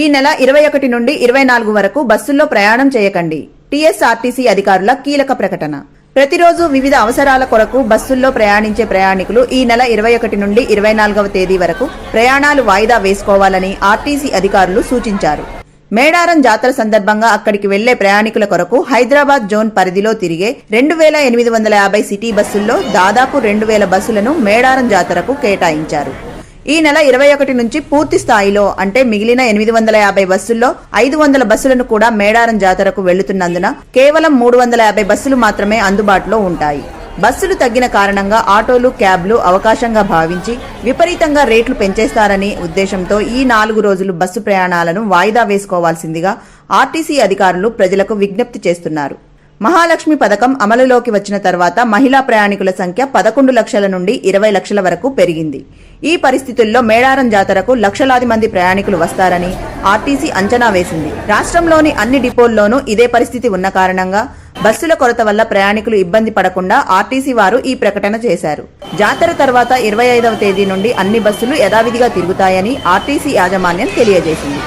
ఈ నెల ఇరవై ఒకటి నుండి ఇరవై నాలుగు వరకు బస్సుల్లో ప్రయాణం చేయకండి. టీఎస్ఆర్టీసీ అధికారుల కీలక ప్రకటన. ప్రతిరోజు వివిధ అవసరాల కొరకు బస్సుల్లో ప్రయాణించే ప్రయాణికులు ఈ నెల ఇరవై ఒకటి నుండి ఇరవై నాలుగవ తేదీ వరకు ప్రయాణాలు వాయిదా వేసుకోవాలని ఆర్టీసీ అధికారులు సూచించారు. మేడారం జాతర సందర్భంగా అక్కడికి వెళ్ళే ప్రయాణికుల కొరకు హైదరాబాద్ జోన్ పరిధిలో తిరిగే రెండు వేల ఎనిమిది వందల యాభై సిటీ బస్సుల్లో దాదాపు రెండు వేల బస్సులను మేడారం జాతరకు కేటాయించారు. ఈ నెల ఇరవై ఒకటి నుంచి పూర్తి స్థాయిలో అంటే మిగిలిన ఎనిమిది వందల యాభై బస్సుల్లో ఐదు వందల బస్సులను కూడా మేడారం జాతరకు వెళుతున్నందున కేవలం మూడు వందల యాభై బస్సులు మాత్రమే అందుబాటులో ఉంటాయి. బస్సులు తగ్గిన కారణంగా ఆటోలు క్యాబ్లు అవకాశంగా భావించి విపరీతంగా రేట్లు పెంచేస్తారని ఉద్దేశంతో ఈ నాలుగు రోజులు బస్సు ప్రయాణాలను వాయిదా వేసుకోవాల్సిందిగా ఆర్టీసీ అధికారులు ప్రజలకు విజ్ఞప్తి చేస్తున్నారు. మహాలక్ష్మి పథకం అమలులోకి వచ్చిన తర్వాత మహిళా ప్రయాణికుల సంఖ్య పదకొండు లక్షల నుండి ఇరవై లక్షల వరకు పెరిగింది. ఈ పరిస్థితుల్లో మేడారం జాతరకు లక్షలాది మంది ప్రయాణికులు వస్తారని ఆర్టీసీ అంచనా వేసింది. రాష్ట్రంలోని అన్ని డిపోల్లోనూ ఇదే పరిస్థితి ఉన్న కారణంగా బస్సుల కొరత వల్ల ప్రయాణికులు ఇబ్బంది పడకుండా ఆర్టీసీ వారు ఈ ప్రకటన చేశారు. జాతర తర్వాత ఇరవై ఐదవ తేదీ నుండి అన్ని బస్సులు యథావిధిగా తిరుగుతాయని ఆర్టీసీ యాజమాన్యం తెలియజేసింది.